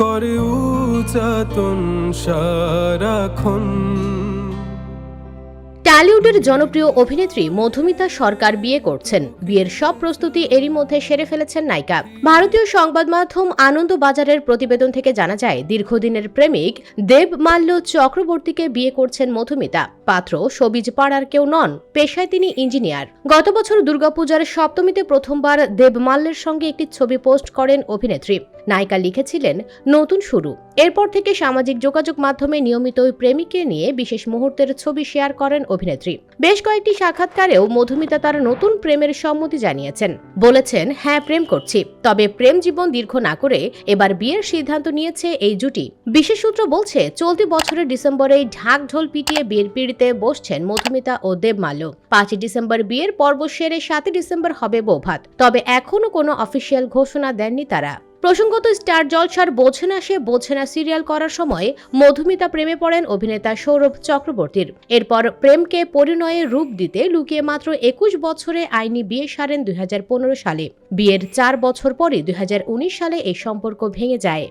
করে উচাতন সারাক্ষণ। টলিউডের জনপ্রিয় অভিনেত্রী মধুমিতা সরকার বিয়ে করছেন। বিয়ের সব প্রস্তুতি এরই মধ্যে সেরে ফেলেছেন নায়িকা। ভারতীয় সংবাদ মাধ্যম আনন্দ বাজারের প্রতিবেদন থেকে জানা যায়, দীর্ঘদিনের প্রেমিক দেব মাল্য চক্রবর্তীকে বিয়ে করছেন মধুমিতা। পাত্র সবিজ পাড়ার কেউ নন, পেশায় তিনি ইঞ্জিনিয়ার। গত বছর দুর্গাপূজার সপ্তমীতে প্রথমবার দেব মাল্যের সঙ্গে একটি ছবি পোস্ট করেন অভিনেত্রী। নায়িকা লিখেছিলেন নতুন শুরু। এরপর থেকে সামাজিক যোগাযোগ মাধ্যমে নিয়মিত ওই প্রেমিককে নিয়ে বিশেষ মুহূর্তের ছবি শেয়ার করেন অভিনেত্রী। বেশ কয়েকটি সাক্ষাৎকারেও মধুমিতা তার নতুন প্রেমের সম্মতি জানিয়েছেন। বলেছেন হ্যাঁ প্রেম করছি। তবে প্রেম জীবন দীর্ঘ না করে এবার বিয়ের সিদ্ধান্ত নিয়েছে এই জুটি। বিশেষ সূত্র বলছে, চলতি বছরের ডিসেম্বরেই ঢাক ঢোল পিটিয়ে বিয়ের পিড়িতে বসছেন মধুমিতা ও দেবমাল্য পাঁচই ডিসেম্বর বিয়ের পর্ব সেরে সাতই ডিসেম্বর হবে বৌভাত। তবে এখনও কোনো অফিসিয়াল ঘোষণা দেননি তারা। প্রসঙ্গত, স্টার জলসার বোঝে না সে বোঝে না সিরিয়াল করার সময় মধুমিতা প্রেমে পড়েন অভিনেতা সৌরভ চক্রবর্তীর। এরপর প্রেমকে পরিণয়ে রূপ দিতে লুকিয়ে মাত্র একুশ বছরে আইনি বিয়ে সারেন দুই হাজার পনেরো সালে। বিয়ের চার বছর পরে দুই সালে এই সম্পর্ক ভেঙে যায়।